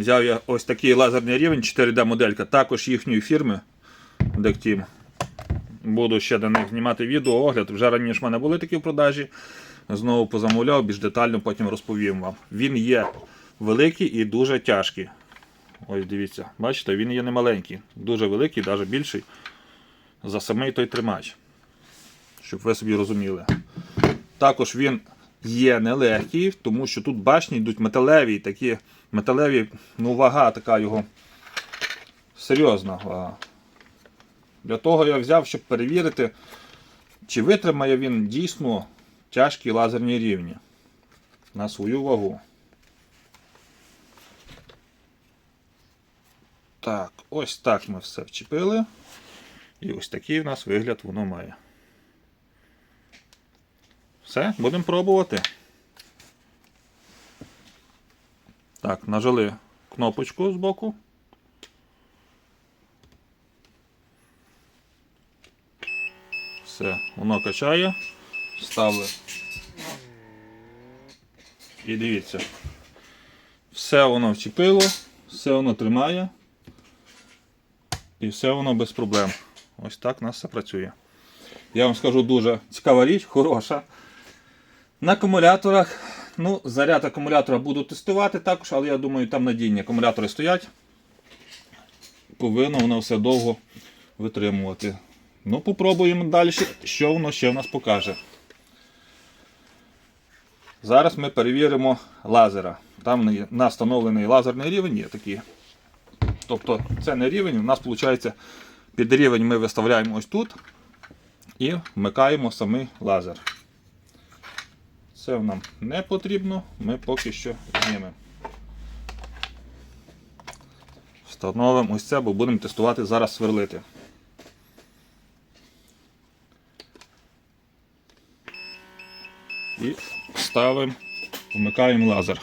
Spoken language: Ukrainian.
Взяв я ось такий лазерний рівень 4D моделька, також їхньої фірми Dectim. Буду ще до них знімати відео, огляд. Вже раніше в мене були такі в продажі. Знову позамовляв, більш детально потім розповім вам. Він є великий і дуже тяжкий. Ось дивіться, бачите, він є немаленький, дуже великий, навіть більший за самий той тримач. Щоб ви собі розуміли. Також він є нелегкий, тому що тут башні йдуть металеві, такі металеві, ну вага така його серйозна вага. Для того я взяв, щоб перевірити, чи витримає він дійсно тяжкі лазерні рівні на свою вагу. Так, ось так ми все вчепили. І ось такий в нас вигляд воно має. Все, будемо пробувати. Так, нажали кнопочку збоку. Все, воно качає. Ставили. І дивіться. Все воно вчепило, все воно тримає. І все воно без проблем. Ось так у нас все працює. Я вам скажу дуже цікава річ, хороша. На акумуляторах, ну, заряд акумулятора буду тестувати також, але я думаю, там надійні акумулятори стоять. Повинно воно все довго витримувати. Ну, попробуємо далі, що воно ще в нас покаже. Зараз ми перевіримо лазера. Там є- на встановлений лазерний рівень є такий. Тобто це не рівень, у нас виходить під рівень ми виставляємо ось тут і вмикаємо самий лазер. Це нам не потрібно, ми поки що знімемо. Встановимо ось це, бо будемо тестувати зараз сверлити. І ставимо, вмикаємо лазер.